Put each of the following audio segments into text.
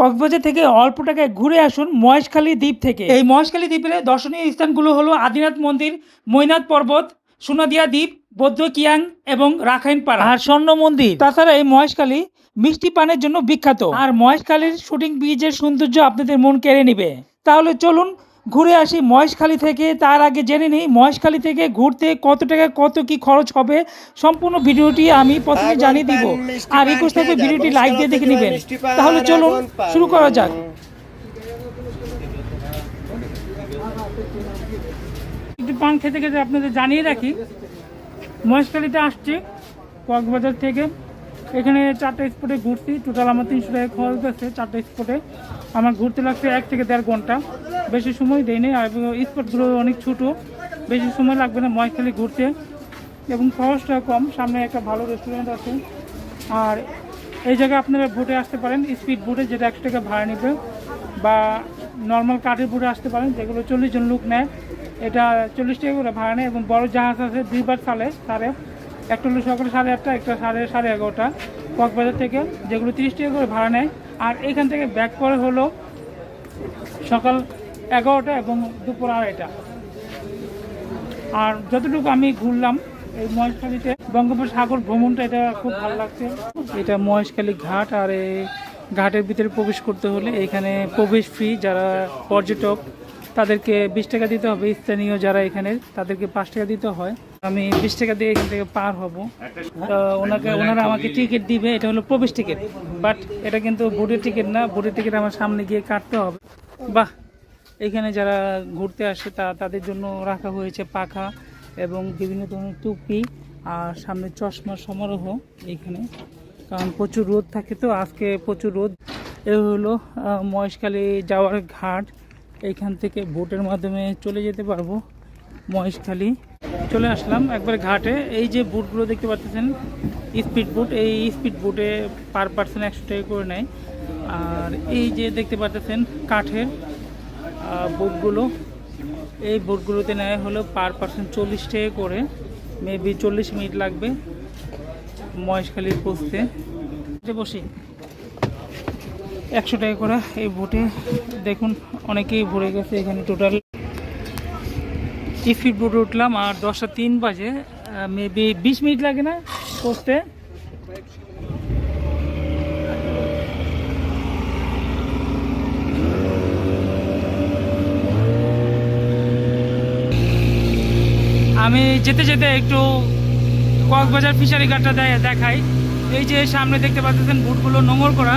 কক্সবাজার থেকে অল্প টাকায় ঘুরে আসুন মহেশখালী দ্বীপ থেকে। এই মহেশখালী দ্বীপের দর্শনীয় স্থানগুলো হলো আদিনাথ মন্দির মৈনাথ পর্বত সোনাদিয়া দ্বীপ বৌদ্ধ কিয়াং এবং রাখাইন পাড়া আর স্বর্ণ মন্দির। তাছাড়া এই মহেশখালী মিষ্টি পানের জন্য বিখ্যাত। আর মহেশখালীর শুটিং ব্রিজের সৌন্দর্য আপনাদের মন কেড়ে নিবে। তাহলে চলুন ঘুরে আসি মহেশখালী থেকে। তার আগে জেনে নিই মহেশখালী থেকে ঘুরতে কত টাকা কত কি খরচ হবে? সম্পূর্ণ ভিডিওটি আমি প্রথমে জানিয়ে দিব। আর রিকোয়েস্ট থাকবে ভিডিওটি লাইক দিয়ে দেখে নেবেন। তাহলে চলুন শুরু করা যাক। একটু পান খেতে খেতে আপনাদের জানিয়ে রাখি মহেশখালীতে আসছি কক্সবাজার থেকে। এখানে চারটে স্পটে ঘুরছি টোটাল আমার তিনশো টাকা খরচ গেছে চারটে স্পটে আমার ঘুরতে লাগছে এক থেকে দেড় ঘণ্টা। বেশি সময় দেয়নি আর স্পটগুলো অনেক ছোটো, বেশি সময় লাগবে না মহেশখালী ঘুরতে। এবং খরচটা কম, সামনে একটা ভালো রেস্টুরেন্ট আছে। আর এই জায়গায় আপনারা বোটে আসতে পারেন স্পিড বোটে যেটা একশো টাকা ভাড়া নেবে। বা নর্মাল কাঠের বোটে আসতে পারেন, যেগুলো চল্লিশ জন লোক নেয়। এটা চল্লিশ টাকা করে ভাড়া নেয়, এবং বড় জাহাজ আছে, দুইবার সালে সাড়ে একটা হলো সকালে সাড়ে আটটা, একটা সাড়ে সাড়ে এগারোটা, কক্সবাজার থেকে, যেগুলো তিরিশ টাকা করে ভাড়া নেয়। আর এখান থেকে ব্যাক করে হলো সকাল এগারোটা এবং দুপুর আড়াইটা। আর যতটুকু আমি ঘুরলাম এই মহেশখালীতে, বঙ্গোপসাগর ভ্রমণটা এটা খুব ভালো লাগছে। এটা মহেশখালী ঘাট আর এই ঘাটের ভিতরে প্রবেশ করতে হলে এখানে প্রবেশ ফ্রি যারা পর্যটক, তাদেরকে বিশ টাকা দিতে হবে। স্থানীয় যারা এখানে, তাদেরকে পাঁচ টাকা দিতে হয়। আমি বিশ টাকা দিয়ে এখান থেকে পার হব। ওনাকে, ওনারা আমাকে টিকিট দিবে, এটা হলো প্রবেশ টিকিট বাট এটা কিন্তু বোর্ডের টিকিট না। বোর্ডের টিকিট আমার সামনে গিয়ে কাটতে হবে। বাহ! এখানে যারা ঘুরতে আসে, তা তাদের জন্য রাখা হয়েছে পাখা এবং বিভিন্ন ধরনের টুপি আর সামনে চশমার সমারোহ এখানে। কারণ প্রচুর রোদ থাকে তো, আজকে প্রচুর রোদ। এ হলো মহেশখালী যাওয়ার ঘাট। এইখান থেকে বোটের মাধ্যমে চলে যেতে পারব মহেশখালী। চলে আসলাম একবার ঘাটে। এই যে বুটগুলো দেখতে পাচ্ছেন, স্পিড বুট, এই স্পিড বুটে পার পার্সন একশো টাকা করে নেয়। আর এই যে দেখতে পাচ্ছেন, কাঠের বোটগুলো। এই বোটগুলোতে নেয় হলো পার পার্সন চল্লিশ টাকা করে। মেবি চল্লিশ মিনিট লাগবে মহেশখালী পৌঁছতে। বসি। একশো টাকা করে এই বোটে। দেখুন, অনেকেই ভরে গেছে এখানে টোটাল স্পিড বোটে উঠলাম আর দশটা তিন বাজে। মেবি বিশ মিনিট লাগে না পৌঁছতে। আমি যেতে যেতে একটু কক্সবাজার ফিশারি ঘাটটা দেখাই। এই যে সামনে দেখতে পাচ্ছেন বুটগুলো নোংর করা।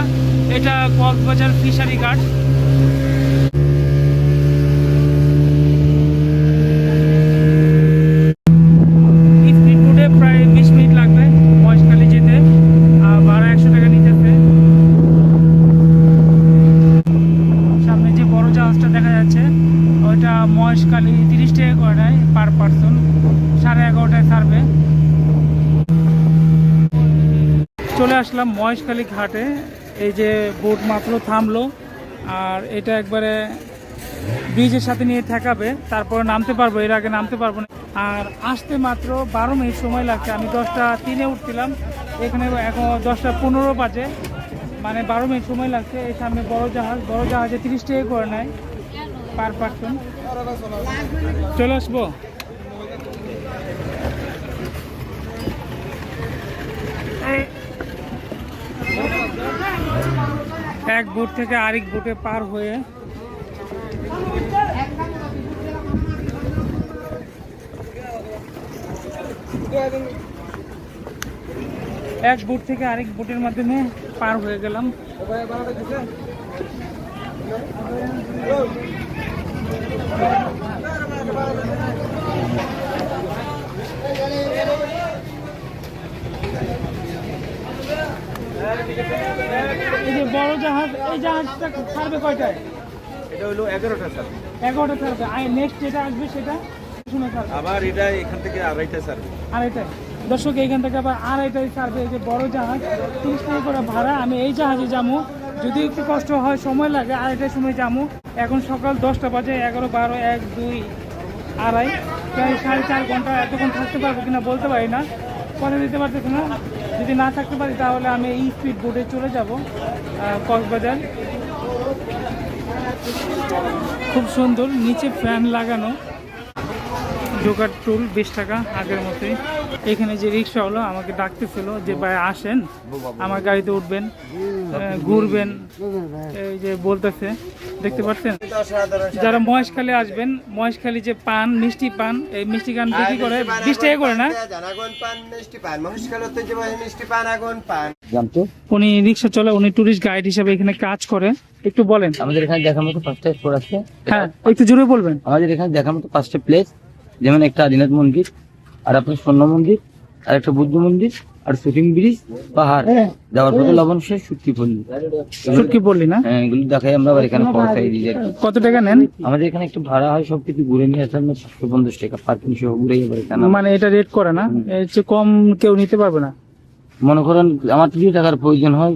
এটা কক্সবাজার ফিশারি ঘাট। দেখা যাচ্ছে, ওইটা মহেশখালী তিরিশ টাকা করে নেয় পার পার্সন সাড়ে এগারোটায় ছাড়বে। চলে আসলাম মহেশখালী ঘাটে। এই যে বোট মাত্র থামলো, আর এটা একবারে ব্রিজের সাথে নিয়ে ঠেকাবে। তারপরে নামতে পারব, এর আগে নামতে পারব না। আর আসতে মাত্র বারো মিনিট সময় লাগছে। আমি দশটা তিনে উঠছিলাম, এখানে এখন দশটা পনেরো বাজে। মানে বারো মিনিট সময় লাগছে, এই সামনে বড় জাহাজ। বড় জাহাজে তিরিশ টাকা করে নেয় পার পার্সন। চলে আসব। এক বোট থেকে আরেক বোটে পার হয়ে এক বোট থেকে আরেক বোটের মাধ্যমে পার হয়ে গেলাম। এই যে বড় জাহাজ এই জাহাজটা ছাড়বে কয়টায়? এটা হলো এগারোটা স্যার এগারোটা ছাড়বে। আর নেক্সট যেটা আসবে সেটা শুনে ছাড়বে। আবার এটা এখান থেকে আড়াইটা স্যার আড়াইটায়। দর্শক এইখান থেকে আবার আড়াইটায় ছাড়বে। এই যে বড় জাহাজ তিরিশ টাকা করে ভাড়া। আমি এই জাহাজে যাব। যদি একটু কষ্ট হয় সময় লাগে আড়াইটার সময় যাব। এখন সকাল দশটা বাজে এগারো বারো এক দুই আড়াই। প্রায় সাড়ে চার ঘণ্টা এতক্ষণ থাকতে পারব কিনা বলতে পারি না। পরে দিতে পারতেছি না। যদি না থাকতে পারি, তাহলে আমি এই স্পিড বোর্ডে চলে যাব কক্সবাজার। খুব সুন্দর, নিচে ফ্যান লাগানো। জোগাড় টুল বিশ টাকা আগের মতোই। এখানে যে রিক্সা হলো আমাকে ডাকতেছিল যে ভাই আসেন। আমার গাড়িতে উঠবেন ঘুরবেন। এই যে বলতেছে দেখতে পাচ্ছেন? যারা মহেশখালী আসবেন মহেশখালী যে পান মিষ্টি পান এই মিষ্টি গান বিক্রি করে বিশ টাকা করে না? মিষ্টি পান। মহেশখাল ঐতিহ্যবাহী মিষ্টি পান আগুন পান। জানতো? উনি রিক্সা চলে উনি টুরিস্ট গাইড হিসেবে এখানে কাজ করে। একটু বলেন। আমাদের এখানে দেখার মতো পাঁচটা স্পট আছে। হ্যাঁ একটু জোরে বলবেন। আমাদের এখানে দেখার মতো পাঁচটা প্লেস যেমন একটা আদিনাথ মন্দির আর আপনার স্বর্ণ মন্দির আর একটা বুদ্ধ মন্দির আর শুটিং ব্রিজ পাহাড়। যাওয়ার পথে লবণ শেষ সুটকি পল্লী। সুটকি বললি না? হ্যাঁ এগুলো দেখাই আমরা আবার এখানে পৌঁছাই দিই। কত টাকা নেন? আমাদের এখানে একটু ভাড়া হয় সবকিছু ঘুরে নিয়ে আসলে আমরা সাতশো পঞ্চাশ টাকা পার্কিং সহ ঘুরে এখানে মানে এটা রেট করে না? এর চেয়ে কম কেউ নিতে পারবে না? মনে করেন আমার যদি টাকার প্রয়োজন হয়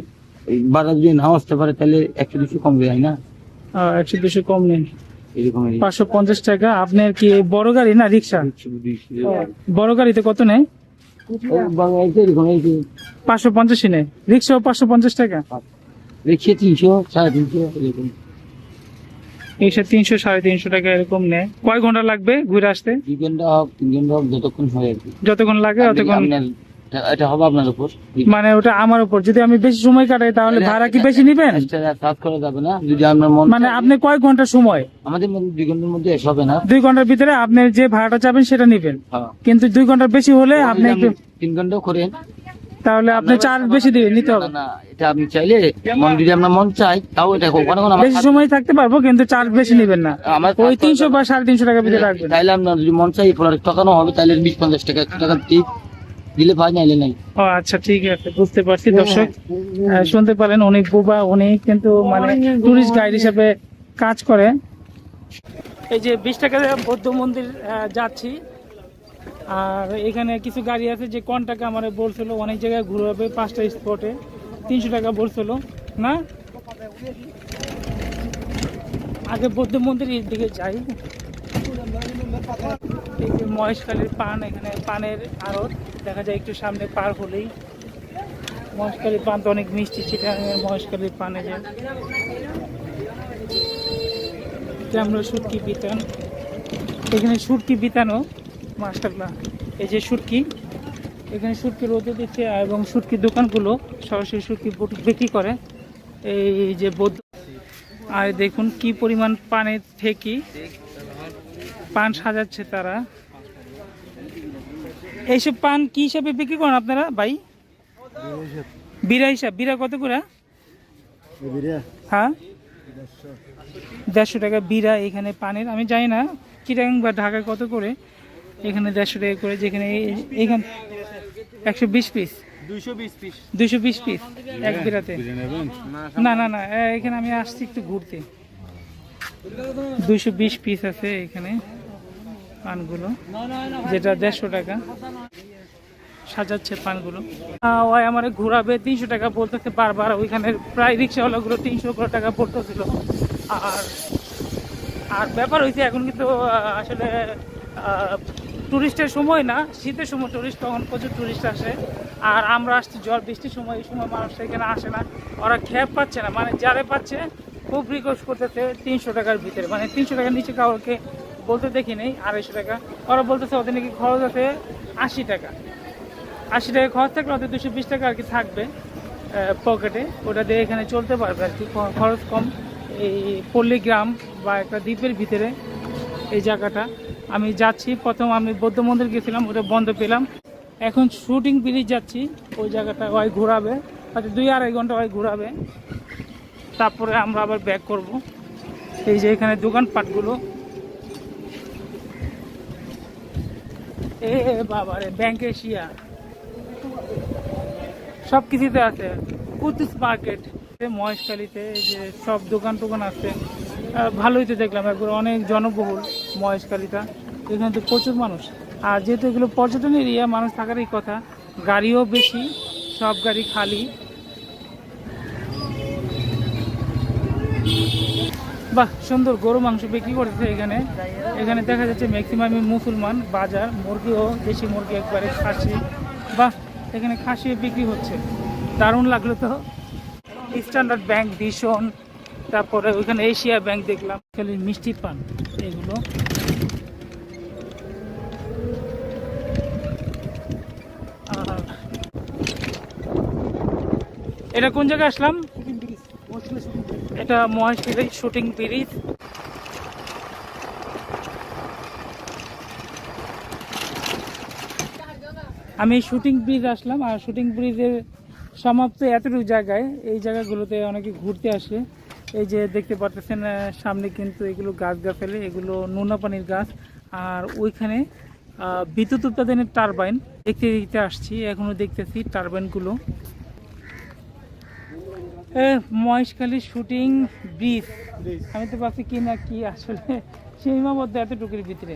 বাজার যদি নাও আসতে পারে তাহলে একশো দুশো কম দেয় না? একশো দুশো কম নেন। পাঁচশো পঞ্চাশ টাকা। আপনার কি বড় গাড়ি না রিক্সা? বড় গাড়িতে কত নেয়? পাঁচশো পঞ্চাশই নেয়। রিক্সাও পাঁচশো পঞ্চাশ টাকা। রিক্সা তিনশো সাড়ে তিনশো এরকম। এইসব তিনশো সাড়ে তিনশো টাকা এরকম নেয়। কয় ঘণ্টা লাগবে ঘুরে আসতে? দুই ঘণ্টা হোক তিন ঘণ্টা হোক যতক্ষণ হয় যতক্ষণ লাগে ততক্ষণ এটা- হবে আপনার উপর। মানে ওটা আমার উপর। যদি আমি বেশি সময় কাটাই তাহলে ভাড়া কি বেশি নিবেন? চার্জ করা যাবে না। যদি আপনার মন মানে আপনি কয় ঘণ্টা সময়? আমাদের দুই ঘণ্টার মধ্যে হবে না। দুই ঘণ্টার ভিতরে আপনি যে ভাড়াটা চাবেন সেটা নিবেন। হ্যাঁ। কিন্তু দুই ঘণ্টার বেশি হলে আপনি তিন ঘন্টাও করেন। তাহলে আপনি চার্জ বেশি দিবেন নিতে হবে। না এটা আপনি চাইলে মন যদি আপনার মন চাই তাও এটা ওখানে কোনো বেশি সময় থাকতে পারব কিন্তু চার্জ বেশি নিবেন না। আমার ওই তিনশো বা সাড়ে তিনশো টাকার ভিতরে রাখবেন। তাইলে আপনার যদি মন চাই পরে টাকানো হবে তাহলে বিশ পঞ্চাশ টাকা টাকা দিলে ভাই নাইলে নাই। ও আচ্ছা ঠিক আছে বুঝতে পারছি দর্শক। আহ, শুনতে পারেন উনি বুবা উনি কিন্তু মানে টুরিস্ট গাইড হিসেবে কাজ করে এই যে বিশ টাকা বৌদ্ধ মন্দির যাচ্ছি। আর এখানে কিছু গাড়ি আছে যে কোন টাকা আমার বলছিল অনেক জায়গায় ঘুরাবে পাঁচটা স্পটে তিনশো টাকা বলছিল না? আগে বৌদ্ধ মন্দিরের দিকে যাই। যে মহেশখালীর পান এখানে, পানের আড়ত। দেখা যায় একটু সামনে পার হলেই মহেশখালীর পান তো অনেক মিষ্টি সেটা মহেশখালীর পানে যায় আমরা সুটকি বিতান। এখানে সুটকি বিতানো মাস্টারলা এই যে সুটকি, এখানে সুটকি রোদে দিচ্ছে এবং সুটকি দোকানগুলো সরাসরি সুটকি বুট- বিক্রি করে। এই যে বৌদ্ধ আর দেখুন কি পরিমাণ পানের থেকে পান সাজাচ্ছে তারা। এইসব পান কি হিসাবে বিক্রি করেন আপনারা ভাই? বিরা হিসাব। বিরা কত করে? হ্যাঁ? দেড়শো টাকা বিরা এখানে পানের। আমি জানি না চিটাগাং বা ঢাকায় কত করে? এখানে দেড়শো টাকা করে যেখানে এখানে একশো বিশ পিস দুইশো বিশ পিস এক বিরাতে না না না এখানে আমি আসছি একটু ঘুরতে। দুইশো বিশ পিস আছে এখানে। পানগুলো, যেটা দেড়শো টাকা। সাজাচ্ছে পানগুলো। ওই আমার ঘোরাবে তিনশো টাকা বলতেছে বারবার ওইখানে প্রায় রিক্সাওয়ালাগুলো তিনশো করে টাকা পড়তেছিল। আর আর ব্যাপার হয়েছে এখন কিন্তু আসলে টুরিস্টের সময় না, শীতের সময় টুরিস্ট, তখন প্রচুর টুরিস্ট আসে। আর আমরা আসছি ঝড়, বৃষ্টির সময়, এই সময় মানুষ এখানে আসে না। ওরা খ্যাপ পাচ্ছে না মানে যারে পাচ্ছে, খুব রিকোয়েস্ট করতেছে তিনশো টাকার ভিতরে মানে তিনশো টাকার নিচে কাউকে বলতে দেখি নেই, আড়াইশো টাকা। ওরা বলতেছে ওদের নাকি খরচ আছে আশি টাকা। আশি টাকা খরচ থাকলে ওদের দুশো বিশ টাকা আর কি থাকবে পকেটে। ওটা দিয়ে এখানে চলতে পারবে আর কি। খরচ কম। এই পল্লীগ্রাম বা একটা দ্বীপের ভিতরে এই জায়গাটা। আমি যাচ্ছি, প্রথম আমি বৌদ্ধ মন্দির গেছিলাম, ওটা বন্ধ পেলাম। এখন শুটিং ব্রিজ যাচ্ছি, ওই জায়গাটা ওই ঘোরাবে। হয়তো দুই আড়াই ঘণ্টা ওই ঘোরাবে। তারপরে আমরা আবার ব্যাক করব। এই যে এখানে দোকানপাটগুলো। এ বাবা রে ব্যাংক সব কিছুতে আছে। কুতুস মার্কেট। মহেশখালীতে যে সব দোকান টোকান আছে। ভালোই তো দেখলাম একবার, অনেক জনবহুল মহেশখালীটা। এখানে তো প্রচুর মানুষ। আর যেহেতু এগুলো পর্যটন এরিয়া, মানুষ থাকারই কথা, গাড়িও বেশি, সব গাড়ি খালি। বাহ, সুন্দর গরু মাংস বিক্রি করতেছে এখানে। এখানে দেখা যাচ্ছে ম্যাক্সিমামই মুসলমান, বাজার মুরগিও দেশি মুরগি একবারে খাসি। বাহ, এখানে খাসি বিক্রি হচ্ছে। দারুণ লাগল তো। স্ট্যান্ডার্ড ব্যাংক ভীষণ তারপরে ওইখানে এশিয়া ব্যাংক দেখলাম। খালি মিষ্টি পান, এগুলো। এটা কোন জায়গায় আসলাম? এটা মহেশখালী শুটিং ব্রিজ আমি শুটিং ব্রিজ আসলাম, আর শুটিং ব্রিজের সমাপ্ত এতটুকু জায়গায়, এই জায়গাগুলোতে অনেকে ঘুরতে আসে। এই যে দেখতে পাচ্ছেন সামনে কিন্তু এগুলো গাছ গাছালি এগুলো নোনা পানির গাছ, আর ওইখানে বিদ্যুৎ উৎপাদনের টারবাইন দেখতে দেখতে আসছি, এখনও দেখতেছি টারবাইনগুলো মহেশখালী শুটিং ব্রিজ আমি তো ভাবছি কি না কি আসলে। সীমাবদ্ধ এতটুকুর ভিতরে।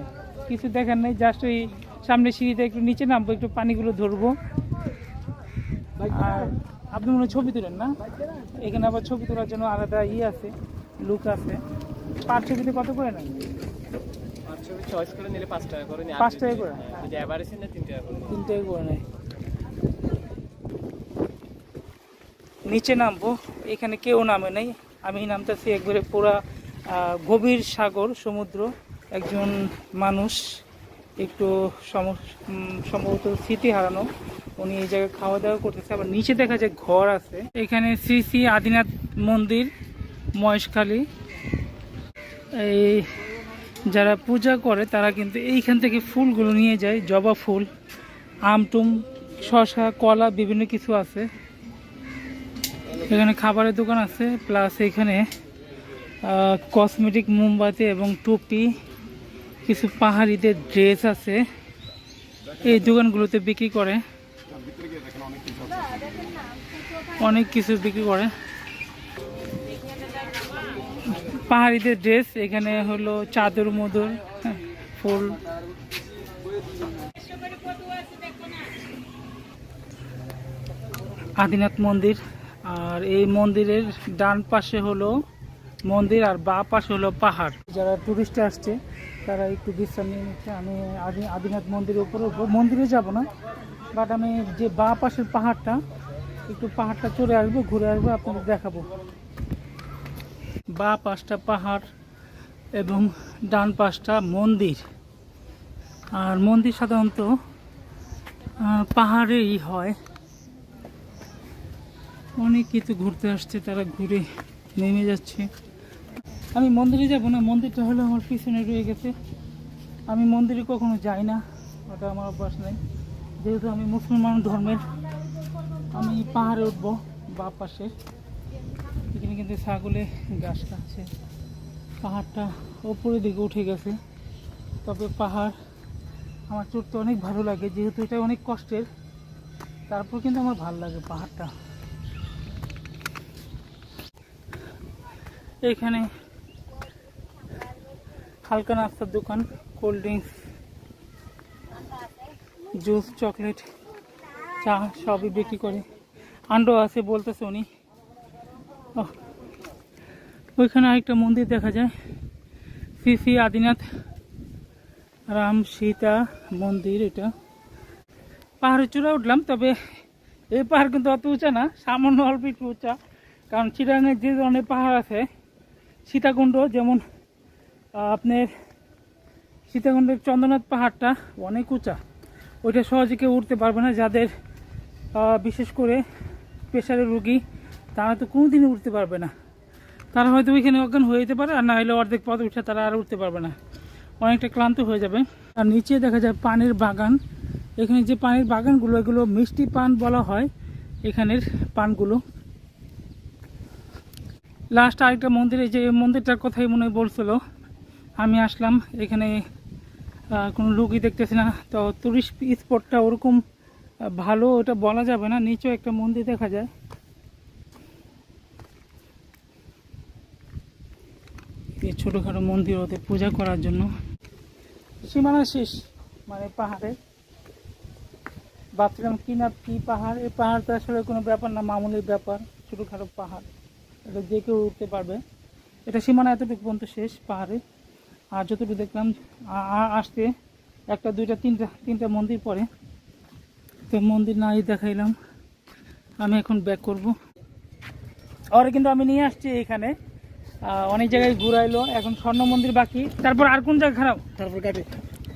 কিছু দেখার নেই জাস্ট ওই সামনে সিঁড়িতে একটু নিচে নামবো একটু পানিগুলো ধরবো। আর আপনি মনে হয় ছবি তোলেন না? এখানে আবার ছবি তোলার জন্য আলাদা ই আছে লুক আছে। পার ছবিতে কত করে নেন? ছবি চয়েস করে নিলে পাঁচ টাকা করে পাঁচ টাকা করে? টাকা করে তিন টাকা করে নেয়। নিচে নামবো। এখানে কেউ নামে নাই। আমি নামতেছি একবারে পুরা গভীর সাগর, সমুদ্র। একজন মানুষ একটু সম- সম্ভবত স্মৃতি হারানো। উনি এই জায়গায় খাওয়া দাওয়া করতেছে। আবার নিচে দেখা যায় ঘর আছে। এখানে শ্রী শ্রী আদিনাথ মন্দির, মহেশখালী। এই যারা পূজা করে, তারা কিন্তু এইখান থেকে ফুলগুলো নিয়ে যায়। জবা ফুল আমটুম শশা কলা, বিভিন্ন কিছু আছে। এখানে খাবারের দোকান আছে প্লাস এখানে কসমেটিক মোমবাতি এবং টুপি কিছু পাহাড়িদের ড্রেস আছে। এই দোকানগুলোতে বিক্রি করে। অনেক কিছু বিক্রি করে। পাহাড়িদের ড্রেস এখানে হলো চাদর মদর হ্যাঁ, ফুল। আদিনাথ মন্দির। আর এই মন্দিরের ডান পাশে হলো মন্দির আর বা পাশে হলো পাহাড়। যারা টুরিস্ট আসছে, তারা একটু বিশ্রাম নিয়ে নিচ্ছে। আমি আদি আদিনাথ মন্দিরের উপরে মন্দিরে যাব না বাট আমি যে বা পাশের পাহাড়টা, একটু পাহাড়টা চড়ে আসব, ঘুরে আসব, আপনাদের দেখাবো। বা পাশটা পাহাড় এবং ডান পাশটা মন্দির। আর মন্দির সাধারণত পাহাড়েই হয়। অনেক কিছু ঘুরতে আসছে, তারা ঘুরে নেমে যাচ্ছে। আমি মন্দিরে যাব না, মন্দিরটা হলো আমার পিছনে রয়ে গেছে। আমি মন্দিরে কখনো যাই না, ওটা আমার অভ্যাস নেই। যেহেতু আমি মুসলমান ধর্মের, আমি পাহাড়ে উঠবো, বা পাশে। এখানে কিন্তু ছাগলে ঘাস খাচ্ছে। পাহাড়টা ওপরের দিকে উঠে গেছে। তবে পাহাড় আমার চড়তে অনেক ভালো লাগে, যেহেতু এটা অনেক কষ্টের। তারপর কিন্তু আমার ভালো লাগে পাহাড়টা। এখানে হালকা নাস্তার দোকান কোল্ড ড্রিঙ্কস জুস চকলেট চা সবই বিক্রি করে। আন্ডো আছে বলতেছে উনি। ওইখানে আরেকটা মন্দির দেখা যায়। শ্রী শ্রী আদিনাথ, রাম সীতা মন্দির এটা। পাহাড়ের চূড়া উঠলাম, তবে এই পাহাড় কিন্তু অত উঁচা না, সামান্য অল্প একটু উঁচা। কারণ চিরাঙের যে ধরনের পাহাড় আছে সীতাকুণ্ড, যেমন আপনার সীতাকুণ্ডের চন্দ্রনাথ পাহাড়টা অনেক উঁচা। ওইটা সহজে কেউ উঠতে পারবে না। যাদের বিশেষ করে প্রেশারের রুগী, তারা তো কোনোদিনই উঠতে পারবে না। তারা হয়তো ওইখানে অজ্ঞান হয়ে যেতে পারে, আর না হলে অর্ধেক পথ উঠে তারা আর উঠতে পারবে না। অনেকটা ক্লান্ত হয়ে যাবে। আর নিচে দেখা যায় পানের বাগান। এখানে যে পানের বাগানগুলো, এগুলো মিষ্টি পান বলা হয়, এখানের পানগুলো। লাস্ট আরেকটা মন্দিরে যে মন্দিরটার কথাই মনে হয় বলছিল, আমি আসলাম, এখানে কোনো লোকই দেখতেছি না। তো টুরিস্ট স্পটটা ওরকম ভালো ওটা বলা যাবে না নিচেও একটা মন্দির দেখা যায়। এই ছোটোখাটো মন্দির ওতে পূজা করার জন্য। সীমানা শেষ মানে পাহাড়ে। ভাবছিলাম কি না কি পাহাড়? এই পাহাড় তো আসলে কোনো ব্যাপার না মামুলি ব্যাপার, ছোটোখাটো পাহাড়। এটা যে কেউ উঠতে পারবে। এটা সীমানা এতটুকু পর্যন্ত শেষ পাহাড়ে। আর যতটুকু দেখলাম আসতে একটা দুইটা তিনটা তিনটা মন্দির পরে। তো মন্দির নাই দেখাইলাম। আমি এখন ব্যাক করব। আর কিন্তু আমি নিয়ে আসছি এখানে। অনেক জায়গায় ঘুরাইলো। এখন স্বর্ণ মন্দির বাকি। তারপর আর কোন জায়গা খারাপ? তারপর ঘাটে।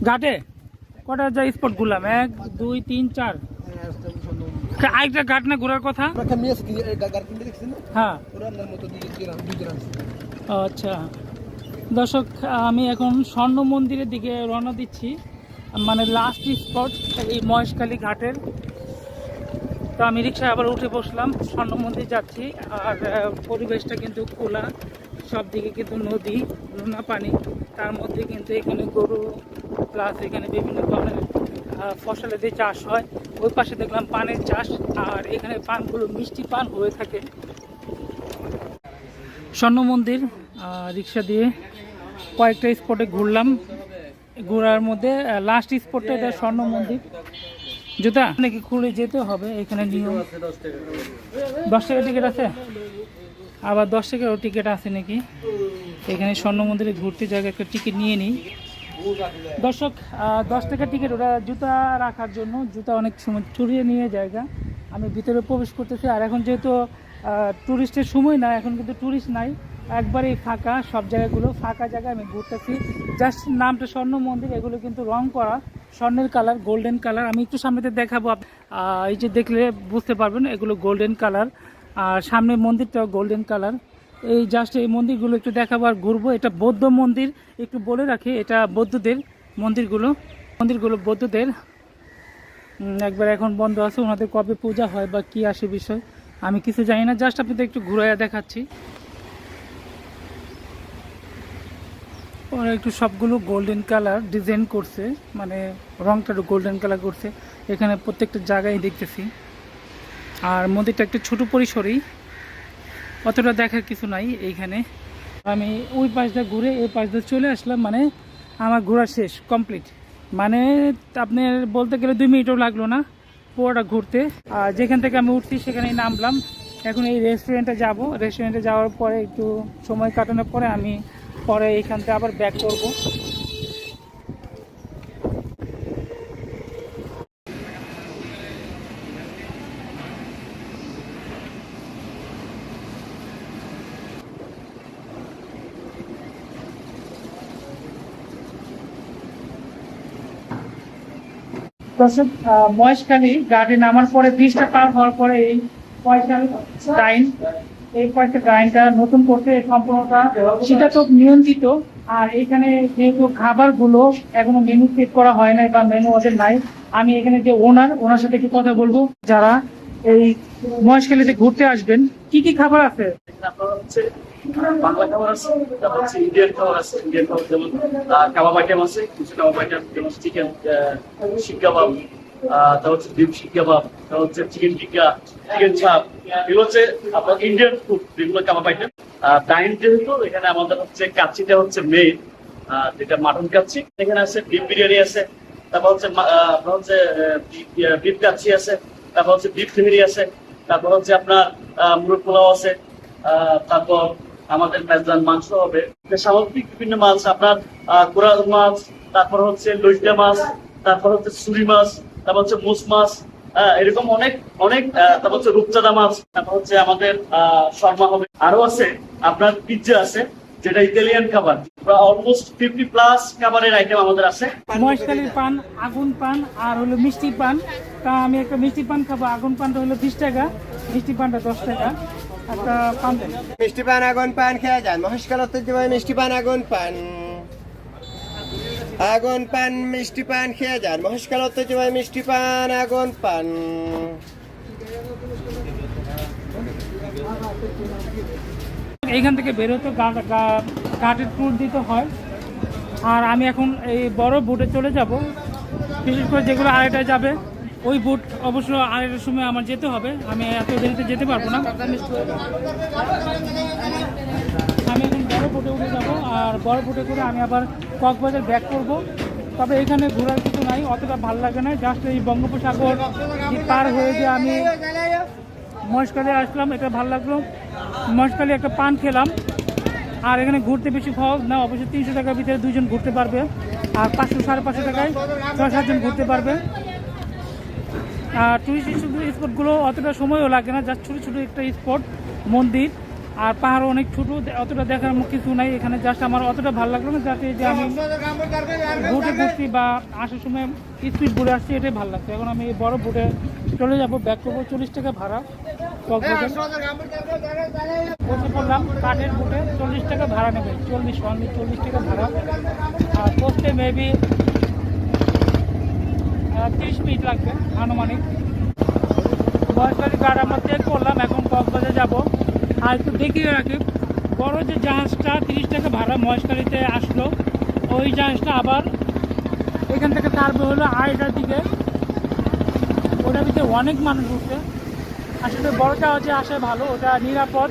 ঘাটে? কটা যা স্পট ঘুরলাম? এক দুই তিন চার। আরেকটা ঘাট না ঘোরার কথা? হ্যাঁ। আচ্ছা। দর্শক আমি এখন স্বর্ণ মন্দিরের দিকে রওনা দিচ্ছি। মানে লাস্ট স্পট এই মহেশখালী ঘাটের। তো আমি রিক্সায় আবার উঠে বসলাম স্বর্ণ মন্দির যাচ্ছি। আর পরিবেশটা কিন্তু খোলা। সব দিকে কিন্তু নদী নোনা পানি। তার মধ্যে কিন্তু এখানে গরু প্লাস এখানে বিভিন্ন ধরনের ফসলের যে চাষ হয় ওই পাশে দেখলাম পানের চাষ, আর এখানে পানগুলো মিষ্টি পান হয়ে থাকে। স্বর্ণ মন্দির রিক্সা দিয়ে কয়েকটা স্পটে ঘুরলাম। ঘোরার মধ্যে লাস্ট স্পটটা এটা স্বর্ণ মন্দির। জুতা? নাকি খুলে যেতে হবে, এখানে নিয়ম। দশ টাকা টিকিট আছে? আবার দশ টাকারও টিকিট আছে নাকি? এখানে স্বর্ণ মন্দিরে ঘুরতে জায়গায় একটা টিকিট নিয়ে নিই। দর্শক দশ টাকা টিকিট ওরা জুতা রাখার জন্য, জুতা অনেক সময় চুরিয়ে নিয়ে জায়গা। আমি ভিতরে প্রবেশ করতেছি, আর এখন যেহেতু ট্যুরিস্টের সময় না, এখন কিন্তু ট্যুরিস্ট নাই, একবারেই ফাঁকা, সব জায়গাগুলো ফাঁকা জায়গায় আমি ঘুরতেছি। জাস্ট নামটা স্বর্ণ মন্দির, এগুলো কিন্তু রং করা, স্বর্ণের কালার গোল্ডেন কালার। আমি একটু সামনেতে দেখাবো এই যে দেখলে বুঝতে পারবেন, এগুলো গোল্ডেন কালার। আর সামনের মন্দিরটাও গোল্ডেন কালার। এই জাস্ট এই মন্দিরগুলো একটু দেখাবার ঘুরবো। এটা বৌদ্ধ মন্দির, একটু বলে রাখি, এটা বৌদ্ধদের মন্দিরগুলো। মন্দিরগুলো বৌদ্ধদের। একবার এখন বন্ধ আছে, ওনাদের কবে পূজা হয় বা কি আসে বিষয়, আমি কিছু জানি না। জাস্ট আপনাদের একটু ঘুরাইয়া দেখাচ্ছি। ওরা একটু সবগুলো গোল্ডেন কালার ডিজাইন করছে মানে রংটা একটু গোল্ডেন কালার করছে। এখানে প্রত্যেকটা জায়গায় দেখতেছি। আর মন্দিরটা একটু ছোট পরিসরেই অতটা দেখার কিছু নাই এইখানে। আমি ওই পাশটা ঘুরে এই পাশটা চলে আসলাম মানে আমার ঘোরা শেষ কমপ্লিট মানে আপনার বলতে গেলে দুই মিনিটও লাগল না পুরোটা ঘুরতে। আর যেখান থেকে আমি উঠছি সেখানেই নামলাম। এখন এই রেস্টুরেন্টে যাব। রেস্টুরেন্টে যাওয়ার পরে একটু সময় কাটানোর পরে আমি পরে এইখান থেকে আবার ব্যাক করব। দর্শক মহেশখালী গার্ডেন নামার পরে ব্রিজটা পার হওয়ার পরে এই পয়সা ডাইন এই পয়সা ডাইনটা নতুন করতে সম্পূর্ণটা শীতাতপ নিয়ন্ত্রিত। আর এখানে যেহেতু খাবারগুলো এখনও মেনু সেট করা হয় নাই বা মেনু ওদের নাই, আমি এখানে যে ওনার ওনার সাথে একটু কথা বলব। যারা এই মহেশখালীতে ঘুরতে আসবেন, কি কি খাবার আছে? বাংলা খাবার আছে হচ্ছে ইন্ডিয়ান খাবার আছে ইন্ডিয়ান খাবার যেমন কাবাব আইটেম আছে, কিছু কাবাব আইটেম যেমন চিকেন কাবাব হচ্ছে ডিম কাবাব হচ্ছে চিকেন চিকেন এগুলো হচ্ছে আপনার ইন্ডিয়ান ফুড যেগুলো কাবাব আইটেম যেহেতু, এখানে আমাদের হচ্ছে হচ্ছে মেইন যেটা মাটন কাচ্চি, এখানে আছে বিফ বিরিয়ানি আছে, তারপর হচ্ছে আপনার হচ্ছে বিফ কাচ্চি আছে, তারপর হচ্ছে বিফ ফেহারি আছে, তারপর হচ্ছে আপনার মুরগ পোলাও আছে তারপর আমাদের মেজবান মাংস হবে। যে সামুদ্রিক বিভিন্ন মাছ, আপনার কোরাল মাছ, তারপর হচ্ছে লইটা মাছ, তারপর হচ্ছে সুরি মাছ, তারপর হচ্ছে মুস মাছ এরকম অনেক অনেক তারপর হচ্ছে রূপচাঁদা মাছ, তারপর হচ্ছে আমাদের শর্মা হবে। আরও আছে, আপনার পিৎজা আছে, যেটা ইতালিয়ান খাবার। অলমোস্ট ফিফটি প্লাস খাবারের আইটেম আমাদের আছে। মহেশখালীর পান, আগুন পান, আর হলো মিষ্টি পান। তা আমি একটা মিষ্টি পান খাব। আগুন পানটা হলো বিশ টাকা, মিষ্টি পানটা দশ টাকা। মিষ্টি পান আগুন পান খেয়ে যান। মহেশখাল ঐতিহ্যবাহী মিষ্টি পান আগুন পান। আগুন পান মিষ্টি পান খেয়ে যান। মহেশখাল ঐতিহ্যবাহী মিষ্টি পান আগুন পান। এইখান থেকে বেরোতে ঘাটের ট্যুর দিতে হয়। আর আমি এখন এই বড় বুটে চলে যাব। বিশেষ করে যেগুলো আড়াইটায় যাবে। ওই বুট অবশ্য আড়াইটার সময় আমার যেতে হবে। আমি এত দেরিতে যেতে পারব না। আমি এখন বড় বুটে উঠে যাব আর বড় বুটে করে আমি আবার কক্সবাজার ব্যাক করব। তবে এখানে ঘোরার কিছু নাই, অতটা ভালো লাগে না। জাস্ট এই বঙ্গোপসাগর পার হয়ে যে আমি মহেশখালী আসলাম, এটা ভালো লাগল। মহেশখালী একটা পান খেলাম। আর এখানে ঘুরতে বেশি খরচ না, অবশ্যই তিনশো টাকার ভিতরে দুজন ঘুরতে পারবে। আর পাঁচশো, সাড়ে পাঁচশো টাকায় ছয়, সাতজন ঘুরতে পারবে। টুরিস্ট স্পটগুলো অতটা সময়ও লাগে না জাস্ট ছোটো ছোটো একটা স্পট মন্দির, আর পাহাড় অনেক ছোট অতটা দেখার কিছু নাই, এখানে জাস্ট আমার অতটা ভালো লাগল না, যাতে যে আমি বোটে ঘুরছি বা আসার সময় স্পিড বোটে আসছি, এটাই ভালো লাগছে। এখন আমি এই বড় বোটে চলে যাব ব্যাক করব, চল্লিশ টাকা ভাড়া বসে পড়লাম, কাঠের বোটে চল্লিশ টাকা ভাড়া নেবে, চল্লিশ, অনলি চল্লিশ টাকা ভাড়া। আর পোস্টে মেবি তিরিশ মিনিট লাগবে আনুমানিক। মহেশখালী গাড়ি আমরা চেক করলাম, এখন কক্সবাজার যাব। আর একটু দেখিয়ে রাখি, বড় যে জাহাজটা তিরিশ টাকা ভাড়া মহেশখালীতে আসলো, ওই জাহাজটা আবার এখান থেকে তারপর হলো আড়াইটার দিকে। ওটার ভিতরে অনেক মানুষ উঠছে। আসলে বড় জাহাজে আসে ভালো, ওটা নিরাপদ।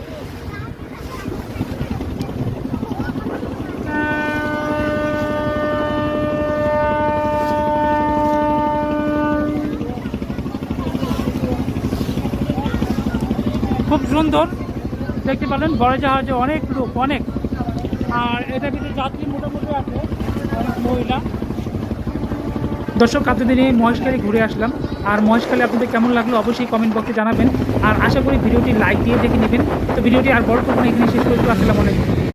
খুব সুন্দর। দেখতে পাবেন বড় জাহাজে অনেক লোক, অনেক। আর এটা কিন্তু যাত্রী মোটামুটি আছে, অনেক মহিলা। দর্শক আপনাদের এই মহেশখালী ঘুরে আসলাম। আর মহেশখালী আপনাদের কেমন লাগল অবশ্যই কমেন্ট বক্সে জানাবেন। আর আশা করি ভিডিওটি লাইক দিয়ে দেখে নেবেন। তো ভিডিওটি আর বড় করব না এখানে শেষ করতে আসলাম আলাইকুম।